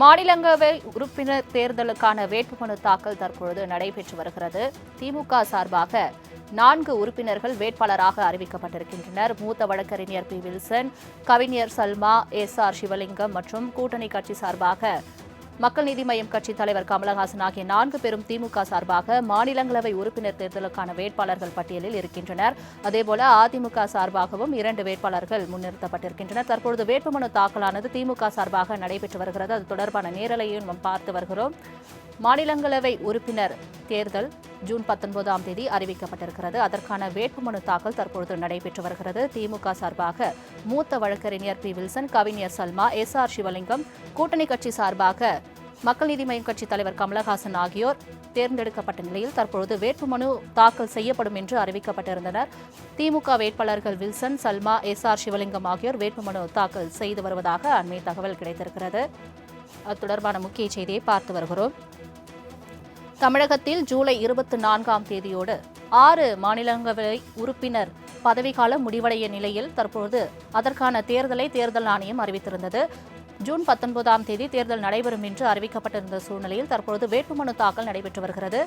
மாநிலங்களவை உறுப்பினர் தேர்தலுக்கான வேட்புமனு தாக்கல் தற்பொழுது நடைபெற்று வருகிறது. திமுக சார்பாக நான்கு உறுப்பினர்கள் வேட்பாளராக அறிவிக்கப்பட்டிருக்கின்றனர். மூத்த வழக்கறிஞர் பி. வில்சன் கவிஞர் சல்மா எஸ். ஆர். சிவலிங்கம் மற்றும் கூட்டணி கட்சி சார்பாக மக்கள் நீதி மய்யம் கட்சி தலைவர் கமலஹாசன் ஆகிய நான்கு பேரும் திமுக சார்பாக மாநிலங்களவை உறுப்பினர் தேர்தலுக்கான வேட்பாளர்கள் பட்டியலில் இருக்கின்றனர். அதேபோல அதிமுக சார்பாகவும் இரண்டு வேட்பாளர்கள் முன்னிறுத்தப்பட்டிருக்கின்றனர். தற்பொழுது வேட்புமனு தாக்கலானது திமுக சார்பாக நடைபெற்று வருகிறது. அது தொடர்பான நேரலையும் நாம் பார்த்து வருகிறோம். மாநிலங்களவை உறுப்பினர் தேர்தல் ஜூன் பத்தொன்பதாம் தேதி அறிவிக்கப்பட்டிருக்கிறது. அதற்கான வேட்புமனு தாக்கல் தற்பொழுது நடைபெற்று வருகிறது. திமுக சார்பாக மூத்த வழக்கறிஞர் பி. வில்சன் கவிஞர் சல்மா எஸ். ஆர். சிவலிங்கம் கூட்டணி கட்சி சார்பாக மக்கள் நீதி மய்யம் கட்சி தலைவர் கமலஹாசன் ஆகியோர் தேர்ந்தெடுக்கப்பட்ட நிலையில் தற்பொழுது வேட்புமனு தாக்கல் செய்யப்படும் என்று அறிவிக்கப்பட்டிருந்தனர். திமுக வேட்பாளர்கள் Wilson Salma S. R. Sivalingam ஆகியோர் வேட்புமனு தாக்கல் செய்து வருவதாக அண்மை தகவல் கிடைத்திருக்கிறது. அது தொடர்பான முக்கிய செய்தியை பார்த்து வருகிறோம். தமிழகத்தில் ஜூலை இருபத்தி நான்காம் தேதியோடு ஆறு மாநிலங்களவை உறுப்பினர் பதவிக்காலம் முடிவடைய நிலையில் தற்பொழுது அதற்கான தேர்தலை தேர்தல் ஆணையம் அறிவித்திருந்தது. ஜூன் பத்தொன்பதாம் தேதி தேர்தல் நடைபெறும் என்று அறிவிக்கப்பட்டிருந்த சூழ்நிலையில் தற்பொழுது வேட்புமனு தாக்கல் நடைபெற்று வருகிறது.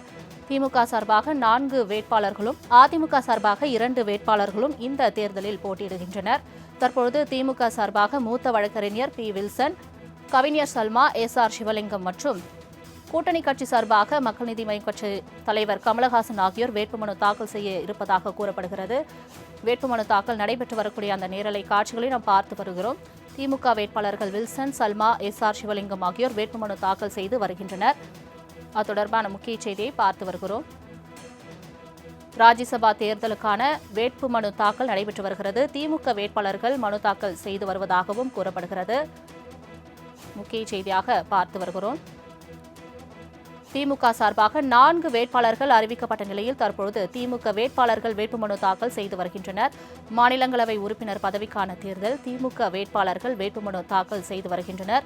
திமுக சார்பாக நான்கு வேட்பாளர்களும் அதிமுக சார்பாக இரண்டு வேட்பாளர்களும் இந்த தேர்தலில் போட்டியிடுகின்றனர். தற்பொழுது திமுக சார்பாக மூத்த வழக்கறிஞர் பி. வில்சன் கவிஞர் சல்மா எஸ் ஆர் சிவலிங்கம் மற்றும் கூட்டணி கட்சி சார்பாக மக்கள் நீதி மய்யம் கட்சி தலைவர் கமலஹாசன் ஆகியோர் வேட்புமனு தாக்கல் செய்ய இருப்பதாக கூறப்படுகிறது. வேட்புமனு தாக்கல் நடைபெற்று வரக்கூடிய அந்த நேரலை காட்சிகளை நாம் பார்த்து வருகிறோம். திமுக வேட்பாளர்கள் Wilson Salma S R Sivalingam ஆகியோர் வேட்புமனு தாக்கல் செய்து வருகின்றனர். அது தொடர்பான முக்கிய செய்தியை பார்த்து வருகிறோம். ராஜ்யசபா தேர்தலுக்கான வேட்புமனு தாக்கல் நடைபெற்று வருகிறது. திமுக வேட்பாளர்கள் மனு தாக்கல் செய்து வருவதாகவும் கூறப்படுகிறது. முக்கிய செய்தியாக பார்த்து வருகிறோம். திமுக சார்பாக நான்கு வேட்பாளர்கள் அறிவிக்கப்பட்ட நிலையில் தற்பொழுது திமுக வேட்பாளர்கள் வேட்புமனு தாக்கல் செய்து வருகின்றனர். மாநிலங்களவை உறுப்பினர் பதவிக்கான தேர்தல் திமுக வேட்பாளர்கள் வேட்புமனு தாக்கல் செய்து வருகின்றனர்.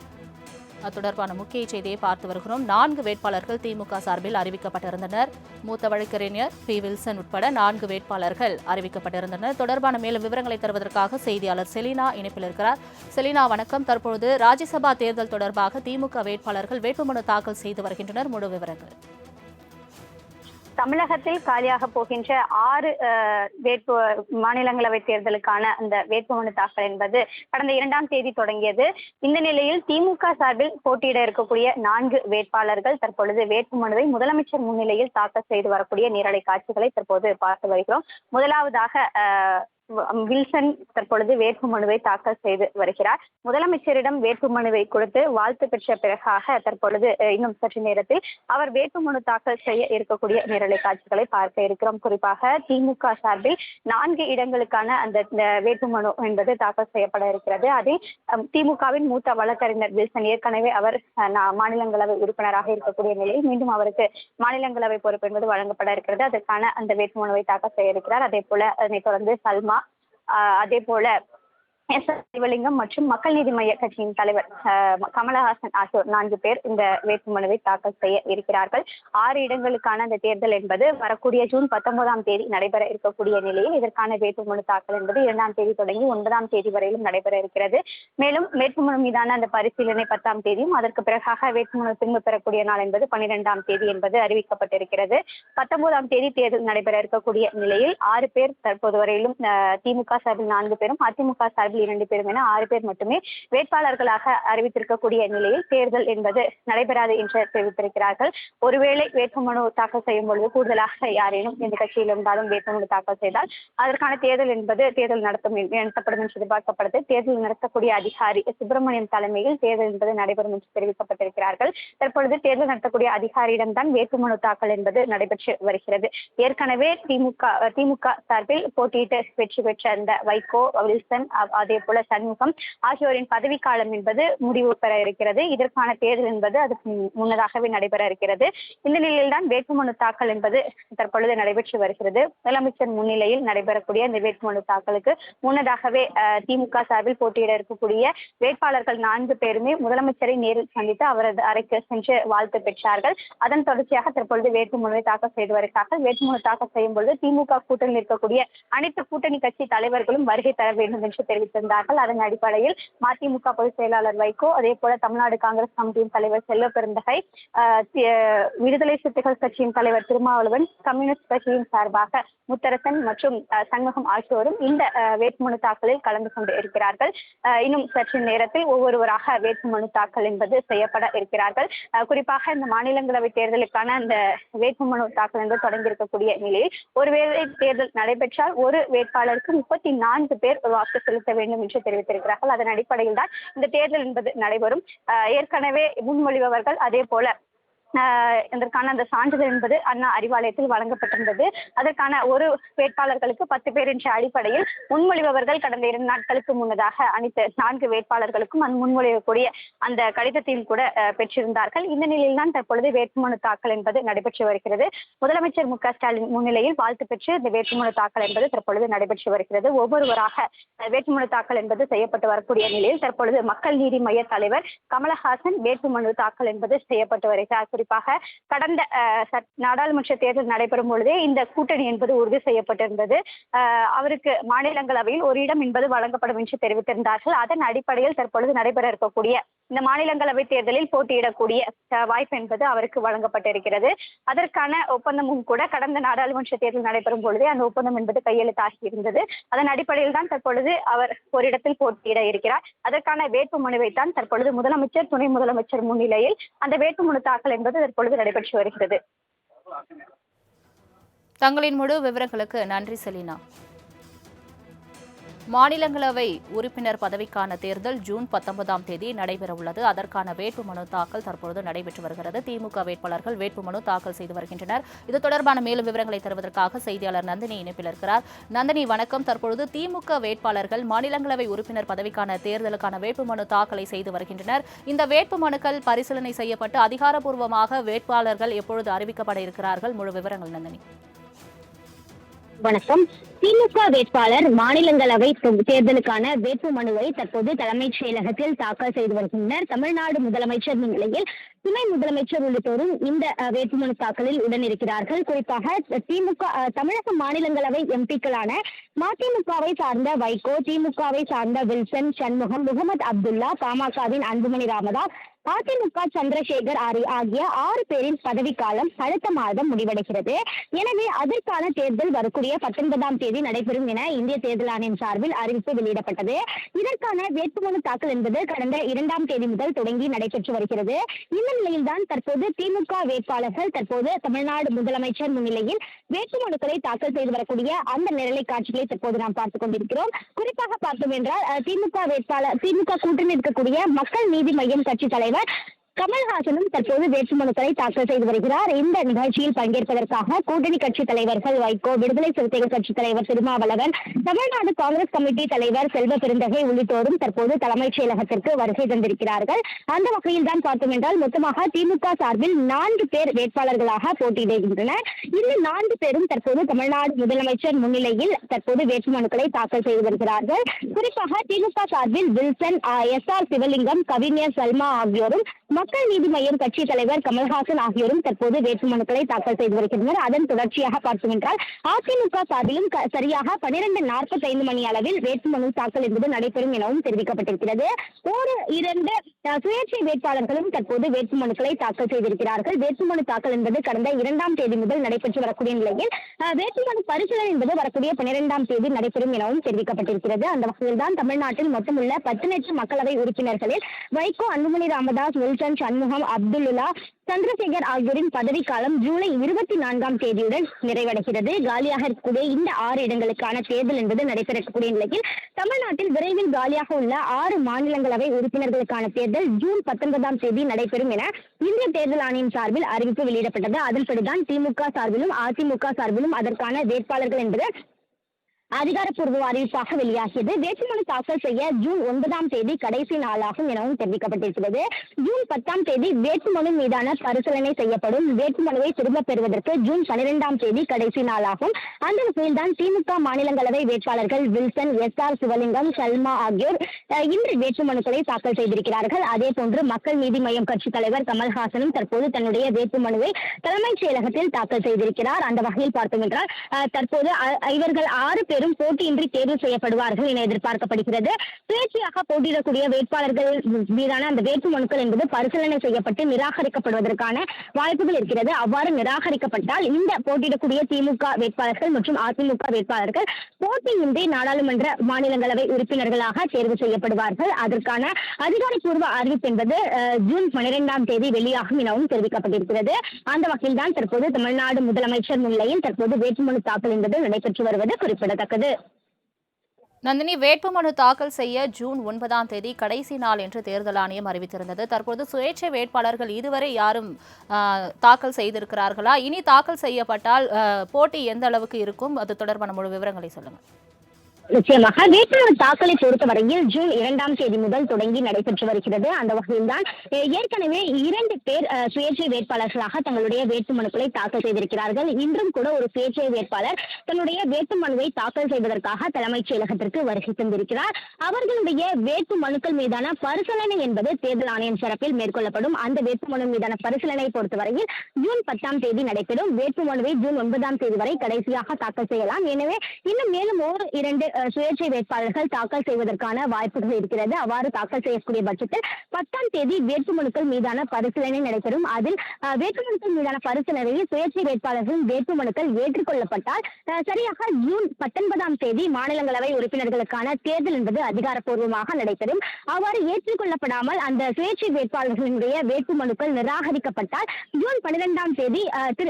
அது தொடர்பான முக்கிய செய்தியை பார்த்து வருகிறோம். நான்கு வேட்பாளர்கள் திமுக சார்பில் அறிவிக்கப்பட்டிருந்தனர். மூத்த வழக்கறிஞர் பி. வில்சன் உட்பட நான்கு வேட்பாளர்கள் அறிவிக்கப்பட்டிருந்தனர். தொடர்பான மேலும் விவரங்களை தருவதற்காக செய்தியாளர் செலினா இணைப்பில் இருக்கிறார். செலினா வணக்கம். தற்பொழுது ராஜ்யசபா தேர்தல் தொடர்பாக திமுக வேட்பாளர்கள் வேட்புமனு தாக்கல் செய்து வருகின்றனர். முழு விவரங்கள். தமிழகத்தில் காலியாக போகின்ற ஆறு வேட்பு மாநிலங்களவை தேர்தலுக்கான அந்த வேட்புமனு தாக்கல் என்பது கடந்த இரண்டாம் தேதி தொடங்கியது. இந்த நிலையில் திமுக சார்பில் போட்டியிட இருக்கக்கூடிய நான்கு வேட்பாளர்கள் தற்பொழுது வேட்புமனுவை முதலமைச்சர் முன்னிலையில் தாக்கல் செய்து வரக்கூடிய நேரலை காட்சிகளை தற்போது பார்த்து வருகிறோம். முதலாவதாக வில்சன் தற்பொழுது வேட்புமனுவை தாக்கல் செய்து வருகிறார். முதலமைச்சரிடம் வேட்புமனுவை கொடுத்து வாழ்த்து பெற்ற பிறகாக தற்பொழுது இன்னும் சற்று நேரத்தில் அவர் வேட்புமனு தாக்கல் செய்ய இருக்கக்கூடிய நேரலை காட்சிகளை பார்க்க இருக்கிறோம். குறிப்பாக திமுக சார்பில் நான்கு இடங்களுக்கான அந்த வேட்புமனு என்பது தாக்கல் செய்யப்பட இருக்கிறது. அதில் திமுகவின் மூத்த வழக்கறிஞர் வில்சன் ஏற்கனவே அவர் மாநிலங்களவை உறுப்பினராக இருக்கக்கூடிய நிலையில் மீண்டும் அவருக்கு மாநிலங்களவை பொறுப்பு என்பது வழங்கப்பட இருக்கிறது. அதற்கான அந்த வேட்புமனுவை தாக்கல் செய்ய இருக்கிறார். அதே போல அதனைத் தொடர்ந்து சல்மா அதே போல எஸ் ஆர் சிவலிங்கம் மற்றும் மக்கள் நீதி மய்ய கட்சியின் தலைவர் கமலஹாசன் ஆகியோர் நான்கு பேர் இந்த வேட்புமனுவை தாக்கல் செய்ய இருக்கிறார்கள். ஆறு இடங்களுக்கான அந்த தேர்தல் என்பது வரக்கூடிய ஜூன் பத்தொன்பதாம் தேதி நடைபெற இருக்கக்கூடிய நிலையில் இதற்கான வேட்புமனு தாக்கல் என்பது இரண்டாம் தேதி தொடங்கி ஒன்பதாம் தேதி வரையிலும் நடைபெற இருக்கிறது. மேலும் வேட்புமனு மீதான அந்த பரிசீலனை பத்தாம் தேதியும் அதற்கு பிறகாக வேட்புமனு திரும்ப பெறக்கூடிய நாள் என்பது பன்னிரெண்டாம் தேதி என்பது அறிவிக்கப்பட்டிருக்கிறது. பத்தொன்பதாம் தேதி தேர்தல் நடைபெற இருக்கக்கூடிய நிலையில் ஆறு பேர் தற்போது வரையிலும் திமுக சார்பில் நான்கு பேரும் அதிமுக சார்பில் இரண்டு பேரும் என ஆறு பேர் மட்டுமே வேட்பாளர்களாக அறிவித்திருக்கக்கூடிய நிலையில் தேர்தல் என்பது நடைபெறாது என்று தெரிவித்திருக்கிறார்கள். ஒருவேளை வேட்புமனு தாக்கல் செய்யும் பொழுது கூடுதலாக யாரேனும் எந்த கட்சியில் இருந்தாலும் வேட்புமனு தாக்கல் செய்தால் அதற்கான தேர்தல் என்பது தேர்தல் நடத்தும் நடத்தப்படும் என்று எதிர்பார்க்கப்படுது. தேர்தல் நடத்தக்கூடிய அதிகாரி சுப்பிரமணியம் தலைமையில் தேர்தல் என்பது நடைபெறும் என்று தெரிவிக்கப்பட்டிருக்கிறார்கள். தற்பொழுது தேர்தல் நடத்தக்கூடிய அதிகாரியிடம்தான் வேட்புமனு தாக்கல் என்பது நடைபெற்று வருகிறது. ஏற்கனவே திமுக திமுக சார்பில் போட்டியிட்டு வெற்றி பெற்ற அந்த வைகோ வில்சன் அதே போல சண்முகம் ஆகியோரின் பதவிக்காலம் என்பது முடிவு பெற இருக்கிறது. இதற்கான தேர்தல் என்பது அதுக்கு முன்னதாகவே நடைபெற இருக்கிறது. இந்த நிலையில்தான் வேட்புமனு தாக்கல் என்பது தற்பொழுது நடைபெற்று வருகிறது. முதலமைச்சர் முன்னிலையில் நடைபெறக்கூடிய இந்த வேட்புமனு தாக்கலுக்கு முன்னதாகவே திமுக சார்பில் போட்டியிட இருக்கக்கூடிய வேட்பாளர்கள் நான்கு பேருமே முதலமைச்சரை நேரில் சந்தித்து அவரது அறைக்கு சென்று வாழ்த்து பெற்றார்கள். அதன் தொடர்ச்சியாக தற்பொழுது வேட்புமனுவை தாக்கல் செய்து வருகிறார்கள் வேட்புமனு தாக்கல் செய்யும் பொழுது திமுக கூட்டணியில் இருக்கக்கூடிய அனைத்து கூட்டணி கட்சி தலைவர்களும் வருகை தர வேண்டும் என்று தெரிவித்தது செய்யப்பட்டிருந்தார்கள் அதன் அடிப்படையில் மதிமுக பொதுச் செயலாளர் வைகோ அதே போல தமிழ்நாடு காங்கிரஸ் கமிட்டியின் தலைவர் செல்வ பெருந்தகை விடுதலை சிறுத்தைகள் கட்சியின் தலைவர் திருமாவளவன் கம்யூனிஸ்ட் கட்சியின் சார்பாக முத்தரசன் மற்றும் சண்முகம் ஆகியோரும் இந்த வேட்புமனு தாக்கலில் கலந்து கொண்டு இருக்கிறார்கள். இன்னும் சற்று நேரத்தில் ஒவ்வொருவராக வேட்புமனு தாக்கல் என்பது செய்யப்பட இருக்கிறார்கள். குறிப்பாக இந்த மாநிலங்களவை தேர்தலுக்கான அந்த வேட்புமனு தாக்கல் என்று தொடங்கியிருக்கக்கூடிய நிலையில் ஒருவேளை தேர்தல் நடைபெற்றால் ஒரு வேட்பாளருக்கு முப்பத்தி நான்கு பேர் வாக்கு செலுத்த வேண்டும் என்று தெரிவித்திருக்கிறார்கள். அதன் அடிப்படையில் தான் இந்த தேர்தல் என்பது நடைபெறும். ஏற்கனவே முன்மொழிபவர்கள் அதே போல இதற்கான அந்த சான்றிதழ் என்பது அண்ணா அறிவாலயத்தில் வழங்கப்பட்டிருந்தது. அதற்கான ஒரு வேட்பாளர்களுக்கு பத்து பேர் என்ற அடிப்படையில் முன்மொழிபவர்கள் கடந்த இரண்டு நாட்களுக்கு முன்னதாக அனைத்து நான்கு வேட்பாளர்களுக்கும் அந்த முன்மொழியக்கூடிய அந்த கடிதத்தையும் கூட பெற்றிருந்தார்கள். இந்த நிலையில்தான் தற்பொழுது வேட்புமனு தாக்கல் என்பது நடைபெற்று வருகிறது. முதலமைச்சர் மு க ஸ்டாலின் முன்னிலையில் வாழ்த்து பெற்று இந்த வேட்புமனு தாக்கல் என்பது தற்பொழுது நடைபெற்று வருகிறது. ஒவ்வொருவராக வேட்புமனு தாக்கல் என்பது செய்யப்பட்டு வரக்கூடிய நிலையில் தற்பொழுது மக்கள் நீதி மைய தலைவர் கமலஹாசன் வேட்புமனு தாக்கல் என்பது செய்யப்பட்டு வருகிறார். குறிப்பாக கடந்த நாடாளுமன்ற தேர்தல் நடைபெறும் பொழுதே இந்த கூட்டணி என்பது உறுதி செய்யப்பட்டிருந்தது. அவருக்கு மாநிலங்களவையில் ஒரு இடம் என்பது வழங்கப்படும் என்று தெரிவித்திருந்தார்கள். அதன் அடிப்படையில் தற்பொழுது நடைபெற இருக்கக்கூடிய இந்த மாநிலங்களவை தேர்தலில் போட்டியிடக்கூடிய வாய்ப்பு என்பது அவருக்கு வழங்கப்பட்டிருக்கிறது. அதற்கான ஒப்பந்தமும் கூட கடந்த நாடாளுமன்ற தேர்தல் நடைபெறும் பொழுதே அந்த ஒப்பந்தம் என்பது கையெழுத்தாகி இருந்தது. அதன் அடிப்படையில் தான் தற்பொழுது அவர் ஒரு இடத்தில் போட்டியிட இருக்கிறார். அதற்கான வேட்பு மனுவை தான் தற்பொழுது முதலமைச்சர் துணை முதலமைச்சர் முன்னிலையில் அந்த வேட்பு மனு தாக்கல் என்பது தற்பொழுது நடைபெற்று வருகிறது. தங்களின் முழு விவரங்களுக்கு நன்றி செலினா. மாநிலங்களவை உறுப்பினர் பதவிக்கான தேர்தல் ஜூன் பத்தொன்பதாம் தேதி நடைபெறவுள்ளது. அதற்கான வேட்புமனு தாக்கல் தற்பொழுது நடைபெற்று வருகிறது. திமுக வேட்பாளர்கள் வேட்புமனு தாக்கல் செய்து வருகின்றனர். இது தொடர்பான மேலும் விவரங்களை தருவதற்காக செய்தியாளர் நந்தினி இணைப்பில் இருக்கிறார். நந்தினி வணக்கம். தற்பொழுது திமுக வேட்பாளர்கள் மாநிலங்களவை உறுப்பினர் பதவிக்கான தேர்தலுக்கான வேட்புமனு தாக்கலை செய்து வருகின்றனர். இந்த வேட்புமனுக்கள் பரிசீலனை செய்யப்பட்டு அதிகாரப்பூர்வமாக வேட்பாளர்கள் எப்பொழுது அறிவிக்கப்பட இருக்கிறார்கள்? முழு விவரங்கள் நந்தினி. வணக்கம். திமுக வேட்பாளர் மாநிலங்களவை தேர்தலுக்கான வேட்பு மனுவை தற்போது தலைமைச் செயலகத்தில் தாக்கல் செய்து வருகின்றனர். தமிழ்நாடு முதலமைச்சர் நிலையில் துணை முதலமைச்சர் உள்ளிட்டோரும் இந்த வேட்புமனு தாக்கலில் உடனிருக்கிறார்கள். குறிப்பாக திமுக தமிழக மாநிலங்களவை எம்பிக்களான மதிமுகவை சார்ந்த வைகோ திமுகவை சார்ந்த வில்சன் சண்முகம் முகமது அப்துல்லா பாமகவின் அன்புமணி ராமதாஸ் அதிமுக சந்திரசேகர் ஆரி- ஆகிய ஆறு பேரின் பதவிக்காலம் அடுத்த மாதம் முடிவடைகிறது. எனவே அதற்கான தேர்தல் வரக்கூடிய பத்தொன்பதாம் தேதி நடைபெறும் என இந்திய தேர்தல் ஆணையம் சார்பில் அறிவிப்பு வெளியிடப்பட்டது. இதற்கான வேட்புமனு தாக்கல் என்பது கடந்த இரண்டாம் தேதி முதல் தொடங்கி நடைபெற்று வருகிறது. இந்த நிலையில்தான் தற்போது திமுக வேட்பாளர்கள் தற்போது தமிழ்நாடு முதலமைச்சர் முன்னிலையில் வேட்புமனுக்களை தாக்கல் செய்து வரக்கூடிய அந்த நிரலை காட்சிகளை தற்போது நாம் பார்த்துக் கொண்டிருக்கிறோம். குறிப்பாக பார்த்தோம் என்றால் திமுக வேட்பாளர் திமுக கூட்டணி இருக்கக்கூடிய மக்கள் நீதி மையம் கட்சி தலைவர் right கமல்ஹாசனும் தற்போது வேட்புமனுக்களை தாக்கல் செய்து வருகிறார். இந்த நிகழ்ச்சியில் பங்கேற்பதற்காக கூட்டணி கட்சி தலைவர்கள் வைகோ விடுதலை சிறுத்தைகள் கட்சி தலைவர் திருமாவளவன் தமிழ்நாடு காங்கிரஸ் கமிட்டி தலைவர் செல்வ பெருந்தகை உள்ளிட்டோரும் தற்போது தலைமைச் செயலகத்திற்கு வருகை தந்திருக்கிறார்கள். அந்த வகையில் தான் பார்த்தோம் என்றால் மொத்தமாக திமுக சார்பில் நான்கு பேர் வேட்பாளர்களாக போட்டியிடுகின்றனர். இந்த நான்கு பேரும் தற்போது தமிழ்நாடு முதலமைச்சர் முன்னிலையில் தற்போது வேட்புமனுக்களை தாக்கல் செய்து வருகிறார்கள். குறிப்பாக திமுக சார்பில் வில்சன் எஸ் ஆர் சிவலிங்கம் கவிஞர் சல்மா ஆகியோரும் மக்கள் நீதி மய்யம் கட்சி தலைவர் கமல்ஹாசன் ஆகியோரும் தற்போது வேட்புமனுக்களை தாக்கல் செய்து வருகின்றனர். அதன் தொடர்ச்சியாக பார்த்தோம் என்றால் அதிமுக சார்பிலும் சரியாக பனிரெண்டு நாற்பத்தைந்து மணி அளவில் வேட்புமனு தாக்கல் என்பது நடைபெறும் எனவும் தெரிவிக்கப்பட்டிருக்கிறது. ஒரு இரண்டு சுயேட்சை வேட்பாளர்களும் தற்போது வேட்புமனுக்களை தாக்கல் செய்திருக்கிறார்கள். வேட்புமனு தாக்கல் என்பது கடந்த இரண்டாம் தேதி முதல் நடைபெற்று வரக்கூடிய நிலையில் வேட்புமனு பரிசீலனை என்பது வரக்கூடிய பனிரெண்டாம் தேதி நடைபெறும் எனவும் தெரிவிக்கப்பட்டிருக்கிறது. அந்த வகையில் தான் தமிழ்நாட்டில் மொத்தமுள்ள பத்து லட்சம் மக்களவை உறுப்பினர்களில் வைகோ அன்புமணி ராமதாஸ் சுல்தான் சண்முகம் அப்துல்லா சந்திரசேகர் ஆகியோரின் பதவிக்காலம் ஜூலை இருபத்தி நான்காம் தேதியுடன் நிறைவடைகிறது. காலியாக இருக்கக்கூடிய இந்த ஆறு இடங்களுக்கான தேர்தல் என்பது நடைபெறக்கூடிய நிலையில் தமிழ்நாட்டில் விரைவில் காலியாக உள்ள ஆறு மாநிலங்களவை உறுப்பினர்களுக்கான தேர்தல் ஜூன் பத்தொன்பதாம் தேதி நடைபெறும் என இந்திய தேர்தல் ஆணையம் சார்பில் அறிவிப்பு வெளியிடப்பட்டது. அதன்படிதான் திமுக சார்பிலும் அதிமுக சார்பிலும் அதற்கான வேட்பாளர்கள் என்பது அதிகாரப்பூர்வ அறிவிப்பாக வெளியாகியது. வேட்புமனு தாக்கல் செய்ய ஜூன் ஒன்பதாம் தேதி கடைசி நாளாகும் எனவும் தெரிவிக்கப்பட்டிருக்கிறது. ஜூன் பத்தாம் தேதி வேட்புமனு மீதான பரிசீலனை செய்யப்படும். வேட்புமனுவை திரும்ப பெறுவதற்கு ஜூன் பனிரெண்டாம் தேதி கடைசி நாளாகும். அந்த வகையில்தான் திமுக மாநிலங்களவை வேட்பாளர்கள் Wilson S R Sivalingam Salma ஆகியோர் இன்று வேட்புமனுக்களை தாக்கல் செய்திருக்கிறார்கள். அதே போன்று மக்கள் நீதி மய்யம் கட்சி தலைவர் கமல்ஹாசனும் தற்போது தன்னுடைய வேட்புமனுவை தலைமைச் செயலகத்தில் தாக்கல் செய்திருக்கிறார். அந்த வகையில் பார்த்தோம் என்றால் தற்போது இவர்கள் ஆறு பேர் பேரும் போட்டியின்றி தேர்வு செய்யப்படுவார்கள் என எதிர்பார்க்கப்படுகிறது. சுயேட்சையாக போட்டியிடக்கூடிய வேட்பாளர்கள் மீதான அந்த வேட்பு மனுக்கள் என்பது பரிசீலனை செய்யப்பட்டு நிராகரிக்கப்படுவதற்கான வாய்ப்புகள் இருக்கிறது. அவ்வாறு நிராகரிக்கப்பட்டால் இந்த போட்டியிடக்கூடிய திமுக வேட்பாளர்கள் மற்றும் அதிமுக வேட்பாளர்கள் போட்டியின்றி நாடாளுமன்ற மாநிலங்களவை உறுப்பினர்களாக தேர்வு செய்யப்படுவார்கள். அதற்கான அதிகாரப்பூர்வ அறிவிப்பு என்பது ஜூன் பனிரெண்டாம் தேதி வெளியாகும் எனவும் தெரிவிக்கப்பட்டிருக்கிறது. அந்த வகையில் தான் தற்போது தமிழ்நாடு முதலமைச்சர் முன்னிலையில் தற்போது வேட்புமனு தாக்கல் என்பது நடைபெற்று வருவது குறிப்பிடத்தக்கது. நந்தினி வேட்புமனு தாக்கல் செய்ய ஜூன் ஒன்பதாம் தேதி கடைசி நாள் என்று தேர்தல் ஆணையம் அறிவித்திருந்தது. தற்போது சுயேட்சை வேட்பாளர்கள் இதுவரை யாரும் தாக்கல் செய்திருக்கிறார்களா? இனி தாக்கல் செய்யப்பட்டால் போட்டி எந்த அளவுக்கு இருக்கும்? அது தொடர்பான முழு விவரங்களை சொல்லுங்கள் நிச்சயமாக. வேட்பாளர் தாக்கலை பொறுத்தவரையில் ஜூன் இரண்டாம் தேதி முதல் தொடங்கி நடைபெற்று வருகிறது. அந்த வகையில் தான் ஏற்கனவே இரண்டு பேர் சுயேட்சை வேட்பாளர்களாக தங்களுடைய வேட்புமனுக்களை தாக்கல் செய்திருக்கிறார்கள். இன்றும் கூட ஒரு சுயேட்சை வேட்பாளர் தன்னுடைய வேட்புமனுவை தாக்கல் செய்வதற்காக தலைமைச் செயலகத்திற்கு வருகை தந்திருக்கிறார். அவர்களுடைய வேட்பு மனுக்கள் மீதான பரிசீலனை என்பது தேர்தல் ஆணையம் சிறப்பில் மேற்கொள்ளப்படும். அந்த வேட்புமனு மீதான பரிசீலனை பொறுத்தவரையில் ஜூன் பத்தாம் தேதி நடைபெறும். வேட்புமனுவை ஜூன் ஒன்பதாம் தேதி வரை கடைசியாக தாக்கல் செய்யலாம். எனவே இன்னும் மேலும் ஒரு இரண்டு சுயேட்சை வேட்பாளர்கள் தாக்கல் செய்வதற்கான வாய்ப்புகள் இருக்கிறது. அவ்வாறு தாக்கல் செய்யக்கூடிய பட்சத்தில் பத்தாம் தேதி வேட்புமனுக்கள் மீதான பரிசீலனை நடைபெறும். அதில் வேட்புமனுக்கள் மீதான பரிசீலனையில் சுயேட்சை வேட்பாளர்களின் வேட்புமனுக்கள் ஏற்றுக்கொள்ளப்பட்டால் சரியாக ஜூன் பத்தொன்பதாம் தேதி மாநிலங்களவை உறுப்பினர்களுக்கான தேர்தல் என்பது அதிகாரப்பூர்வமாக நடைபெறும். அவ்வாறு ஏற்றுக்கொள்ளப்படாமல் அந்த சுயேட்சை வேட்பாளர்களினுடைய வேட்புமனுக்கள் நிராகரிக்கப்பட்டால் ஜூன் பன்னிரெண்டாம் தேதி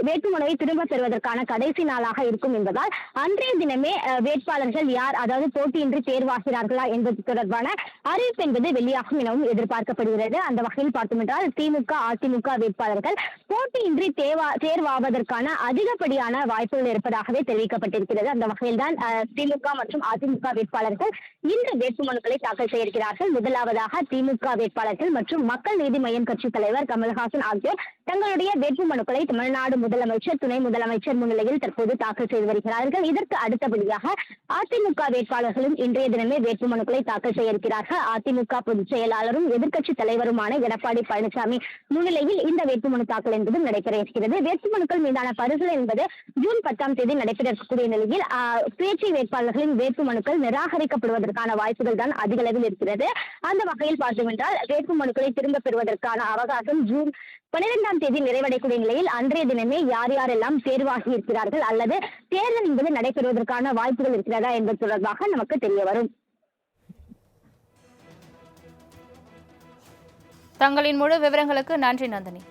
வேட்புமனுவை திரும்ப பெறுவதற்கான கடைசி நாளாக இருக்கும் என்பதால் அன்றைய தினமே வேட்பாளர்கள் யார் அதாவது போட்டியின்றி தேர்வாகிறார்களா என்பது தொடர்பான அறிவிப்பு என்பது வெளியாகும் எனவும் எதிர்பார்க்கப்படுகிறது. அந்த வகையில் பார்த்தோம் என்றால் திமுக அதிமுக வேட்பாளர்கள் போட்டியின்றி தேர்வா தேர்வாவதற்கான அதிகப்படியான வாய்ப்புகள் இருப்பதாகவே தெரிவிக்கப்பட்டிருக்கிறது. அந்த வகையில் தான் திமுக மற்றும் அதிமுக வேட்பாளர்கள் இன்று வேட்புமனுக்களை தாக்கல் செய்திருக்கிறார்கள். முதலாவதாக திமுக வேட்பாளர்கள் மற்றும் மக்கள் நீதி மையம் கட்சி தலைவர் கமல்ஹாசன் ஆகியோர் தங்களுடைய வேட்புமனுக்களை தமிழ்நாடு முதலமைச்சர் துணை முதலமைச்சர் முன்னிலையில் தற்போது தாக்கல் செய்து வருகிறார்கள். இதற்கு அடுத்தபடியாக அதிமுக திமுக வேட்பாளர்களும் இன்றைய தினமே வேட்புமனுக்களை தாக்கல் செய்ய இருக்கிறார்கள் அதிமுக பொதுச் செயலாளரும் எதிர்க்கட்சி தலைவருமான எடப்பாடி பழனிசாமி முன்னிலையில் இந்த வேட்புமனு தாக்கல் என்பது நடைபெற இருக்கிறது வேட்புமனுக்கள் மீதான பரிசீலனை என்பது ஜூன் பத்தாம் தேதி நடைபெற இருக்கக்கூடிய நிலையில் சுயேட்சை வேட்பாளர்களின் வேட்புமனுக்கள் நிராகரிக்கப்படுவதற்கான வாய்ப்புகள் தான் அதிக அளவில் இருக்கிறது. அந்த வகையில் பார்த்தோம் என்றால் வேட்புமனுக்களை திரும்ப பெறுவதற்கான அவகாசம் ஜூன் பன்னிரெண்டாம் தேதி நிறைவடையக்கூடிய நிலையில் அன்றைய தினமே யார் யாரெல்லாம் தேர்வாகி இருக்கிறார்கள் அல்லது தேர்தல் என்பது நடைபெறுவதற்கான வாய்ப்புகள் இருக்கிறதா என்பது தொடர்பாக நமக்கு தெரிய வரும் தங்களின் முழு விவரங்களுக்கு நன்றி நந்தினி.